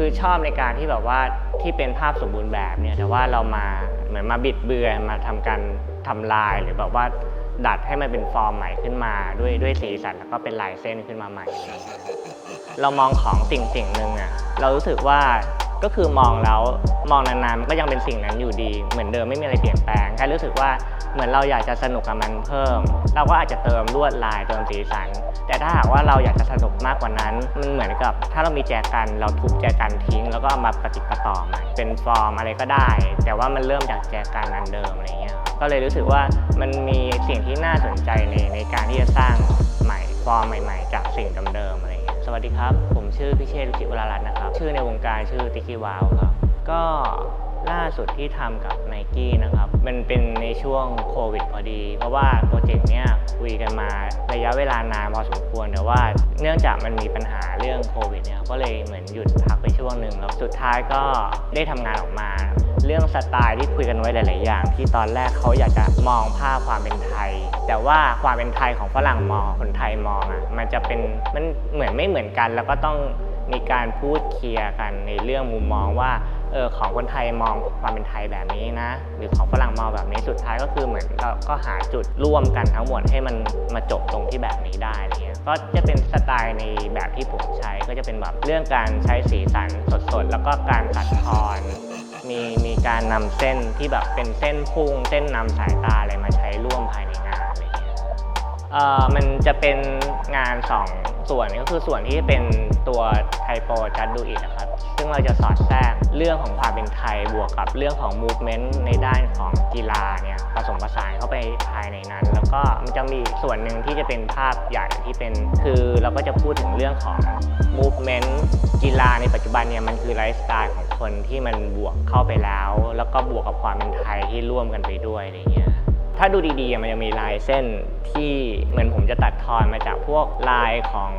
คือชอบในการที่แบบว่าที่เป็นภาพสมบูรณ์แบบเนี่ยแต่ว่าเรามาเหมือนมาบิดเบือนมาทำการทำลายหรือแบบว่าดัดให้มันเป็นฟอร์มใหม่ขึ้นมาด้วยด้วยสีสันแล้วก็เป็นลายเส้นขึ้นมาใหม่เงี้ยเรามองของสิ่งสิ่งหนึ่งอะเรารู้สึกว่า ก็คือมองแล้วมองนานๆมันก็ยังเป็นสิ่งนั้นอยู่ดี เหมือนเดิมไม่มีอะไรเปลี่ยนแปลงแค่รู้สึกว่าเหมือนเราอยากจะสนุกกับมันเพิ่ม เราก็อาจจะเติมลวดลายเติมสีสัน แต่ถ้าหากว่าเราอยากจะสนุกมากกว่านั้น มันเหมือนกับ ถ้าเรามีแจกันเราทุบแจกันทิ้ง แล้วก็เอามาปฏิประต่อใหม่เป็นฟอร์มอะไรก็ได้ แต่ว่ามันเริ่มจากแจกันอันเดิมอะไรเงี้ยครับก็เลยรู้สึกว่ามันมีสิ่งที่น่าสนใจในในการที่จะสร้างใหม่ฟอร์มใหม่ ๆ จากสิ่งเดิมๆอะไร สวัสดีครับ ผมชื่อพิเชษฐ์ลุจิวรารัตน์นะครับ ชื่อในวงการชื่อติกกี้วาวครับ ก็ล่าสุดที่ทำกับ n นกี้นะครับ มันเป็นในช่วงโควิดพอดี เพราะว่าโปรเจกต์เนี้ยคุยกันมาระยะเวลานานพอสมควร แต่ว่าเนื่องจากมันมีปัญหาเรื่องโควิดเนี่ย ก็เลยเหมือนหยุดพักไปช่วงหนึ่งแล้วสุดท้ายก็ได้ทำงานออกมา เรื่องสไตล์ที่คุยกันไว้หลาย ๆ อย่าง ที่ตอนแรกเขาอยากจะมองภาพความเป็นไทย แต่ว่าความเป็นไทยของฝรั่งมองคนไทยมองอะมันจะเป็นมันเหมือนไม่เหมือนกัน แล้วก็ต้องมีการพูดเคลียร์กันในเรื่องมุมมองว่าเออของคนไทยมองความเป็นไทยแบบนี้นะ หรือของฝรั่งมองแบบนี้สุดท้ายก็คือเหมือนเราก็หาจุดร่วมกันทั้งหมดให้มันมาจบตรงที่แบบนี้ได้อะไรเงี้ยก็จะเป็นสไตล์ในแบบที่ผมใช้ก็จะเป็นแบบเรื่องการใช้สีสันสดๆ แล้วก็การตัดทอนมีมีการนำเส้นที่แบบเป็นเส้นพุ่งเส้นนำสายตาอะไรมาใช้ร่วมภายในงาน มันจะเป็นงานสองส่วนก็คือส่วนที่เป็นตัวไทโปจัดดูอินะครับ ซึ่งเราจะสอดแทรกเรื่องของความเป็นไทยบวกกับเรื่องของมูฟเมนต์ในด้านของกีฬาเนี่ยผสมผสานเข้าไปภายในนั้น แล้วก็มันจะมีส่วนหนึ่งที่จะเป็นภาพใหญ่ที่เป็นคือเราก็จะพูดถึงเรื่องของ movement กีฬาในปัจจุบันเนี่ยมันคือไลฟ์สไตล์ของคนที่มันบวกเข้าไปแล้ว แล้วก็บวกกับความเป็นไทยที่ร่วมกันไปด้วยอะไรเงี้ยาดูดีๆ มันจะมีลายเส้นที่เหมือนผมจะตัดทอนมาจากพวกลายของ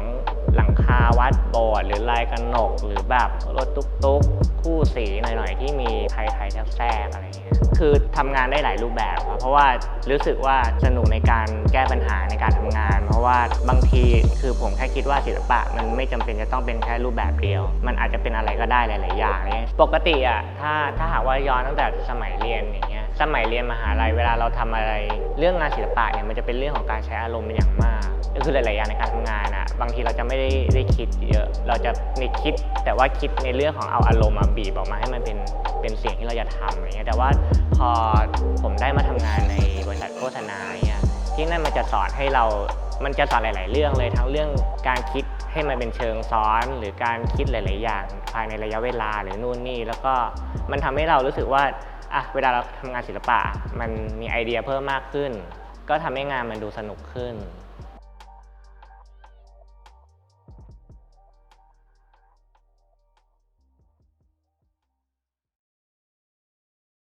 หลังคาวัดโบสถ์หรือลายกระหนก หรือแบบรถตุ๊กๆ คู่สีหน่อยๆ ที่มีไทยๆแทรกๆอะไรเงี้ยคือทำงานได้หลายรูปแบบครับเพราะว่ารู้สึกว่าสนุกในการแก้ปัญหาในการทำงาน เพราะว่าบางทีคือผมแค่คิดว่าศิลปะ มันไม่จำเป็นจะต้องเป็นแค่รูปแบบเดียว มันอาจจะเป็นอะไรก็ได้หลาย ๆ อย่างเงี้ยปกติอะถ้าถ้าหากว่าย้อนตั้งแต่สมัยเรียนเงี้ย สมัยเรียนมหาลัยเวลาเราทำอะไร เรื่องงานศิลปะเนี่ยมันจะเป็นเรื่องของการใช้อารมณ์เป็นอย่างมากก็คือหลายๆอย่างในการทำงานอะบางทีเราจะไม่ได้ได้คิดเยอะเราจะมีคิดแต่ว่าคิดในเรื่องของเอาอารมณ์มาบีบออกมาให้มันเป็นเป็นเสียงที่เราจะทำอะไรเงี้ยแต่ว่าพอผมได้มาทำงานในบริษัทโฆษณาเนี่ยที่นั่นมันจะสอนให้เรามันจะสอนหลาย ๆ เรื่องเลยทั้งเรื่องการคิด ให้มันเป็นเชิงซ้อนหรือการคิดหลาย ๆ อย่างภายในระยะเวลาหรือนู่นนี่แล้วก็มันทำให้เรารู้สึกว่าอะเวลาเราทำงานศิลปะ มันมีไอเดียเพิ่มมากขึ้น ก็ทำให้งานมันดูสนุกขึ้น